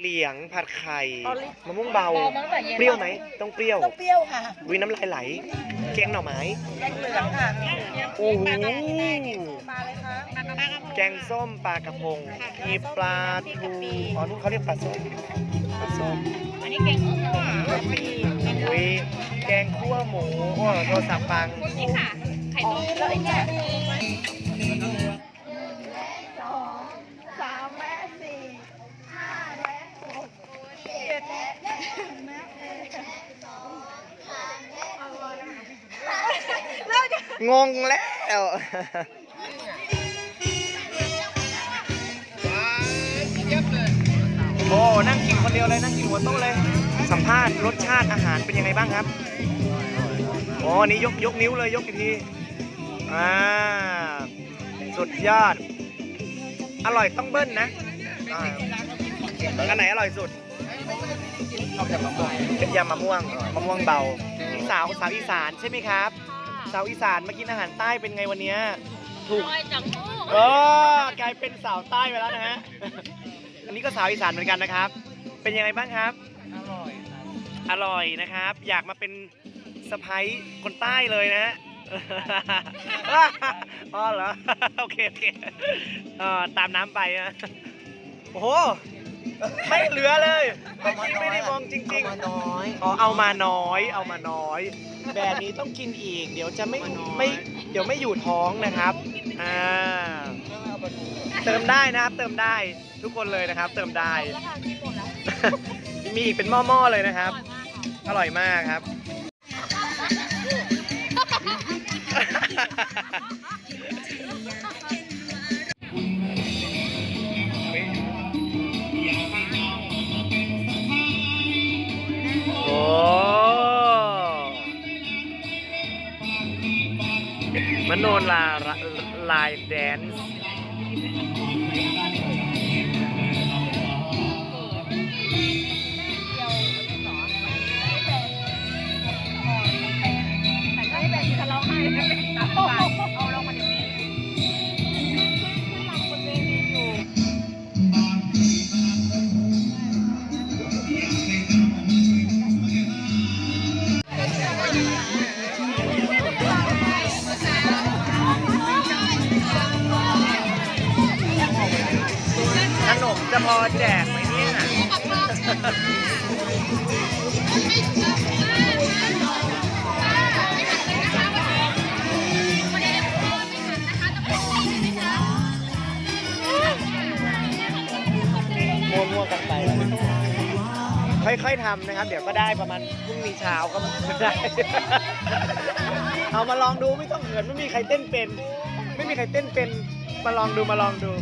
เหลียงผัดไข่อ๋อลิมะม่วงเบาเบามาตั้งแต่เย็นเปรี้ยวไหมต้องเปรี้ยวต้องเปรี้ยวค่ะวิน้ำลายไหลแกงหน่อไม้แกงเหลืองค่ะโอ้โหปลาเลยคะปลากระพงแกงส้มปลากระพงมีปลาทูอ๋อนู่นเขาเรียกปลาส้มปลาส้มอันนี้แกงคั่วอุ้ยแกงคั่วหมูโอ้โทรศัพท์ฟังนี่ค่ะไข่ต้มแล้วไอ้เนี่ยสามแม่สี่ห้าแม่หกเจ็ดแม่แม่แล้วจะ งงแล้ว โอ้ นั่งกินคนเดียวเลย นั่งกินหัวโต๊ะเลย สัมภาษณ์รสชาติอาหารเป็นยังไงบ้างครับโอ้นี่ยกยกนิ้วเลยยกอีกที อ่า สุดยอด อร่อยต้องเบิ้ลนะอ่าอันไหนอร่อยสุดเป็นยำมะม่วงมะม่วงเบาพี่สาวสาวอีสานใช่ไหมครับ สาวอีสานมากินอาหารใต้เป็นไงวันเนี้ยถูก ลอยจังหู้เออกลายเป็นสาวใต้ไปแล้วนะฮะ อันนี้ก็สาวอีสานเหมือนกันนะครับ เป็นยังไงบ้างครับ อร่อยอร่อยนะครับ อยากมาเป็นสะพ้ายคนใต้เลยนะฮะ อ๋อเหรอ โอเคโอเคเอ่อตามน้ำไปนะโอ้โห ไม่เหลือเลยเมื่อกี้ไม่ได้มองจริง ๆ น้อย อ๋อเอามาน้อย เอามาน้อย แบบนี้ต้องกินอีก เดี๋ยวจะไม่ไม่เดี๋ยวไม่อยู่ท้องนะครับอ่าเติมได้นะครับ เติมได้ทุกคนเลยนะครับ เติมได้แล้วค่ะกินหมดแล้วมีอีกเป็นหม้อๆเลยนะครับ อร่อยมากครับ มโนลาลายแดนซ์ อแจกไหมเนี่ย มั่วๆกันไป ค่อยๆทำนะครับ เดี๋ยวก็ได้ประมาณพรุ่งนี้เช้าก็ได้ เอามาลองดูไม่ต้องเขินไม่มีใครเต้นเป็น ไม่มีใครเต้นเป็น มาลองดูมาลองดู